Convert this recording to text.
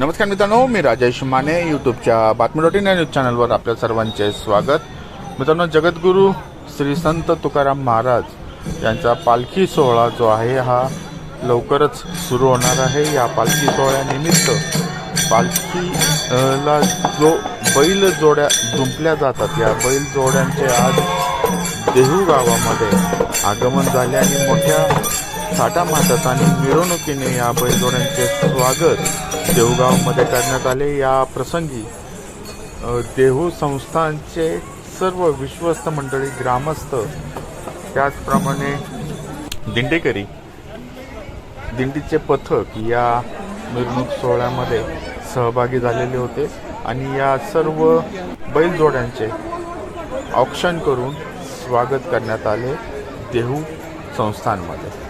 नमस्कार मित्रांनो मी राजेश माने यूट्यूबच्या बातमी डॉट इन या न्यूज चॅनलवर आपल्या सर्वांचे स्वागत. मित्रांनो जगद्गुरू श्री संत तुकाराम महाराज यांचा पालखी सोहळा जो आहे हा लवकरच सुरू होणार आहे. या पालखी सोहळ्यानिमित्त पालखीला जो बैल जोड्या जुंपल्या जातात या बैल जोड्यांचे आज देहू गावामध्ये आगमन झाले आणि मोठ्या थाटामाटात आणि मिरवणुकीने या बैलजोड्यांचे स्वागत देहूगावमध्ये करण्यात आले. या प्रसंगी देहू संस्थांचे सर्व विश्वस्त मंडळी ग्रामस्थ त्याचप्रमाणे दिंडेकरी दिंडीचे पथक या मिरवणूक सोहळ्यामध्ये सहभागी झालेले होते आणि या सर्व बैलजोड्यांचे औक्षण करून स्वागत करण्यात आले देहू संस्थांमध्ये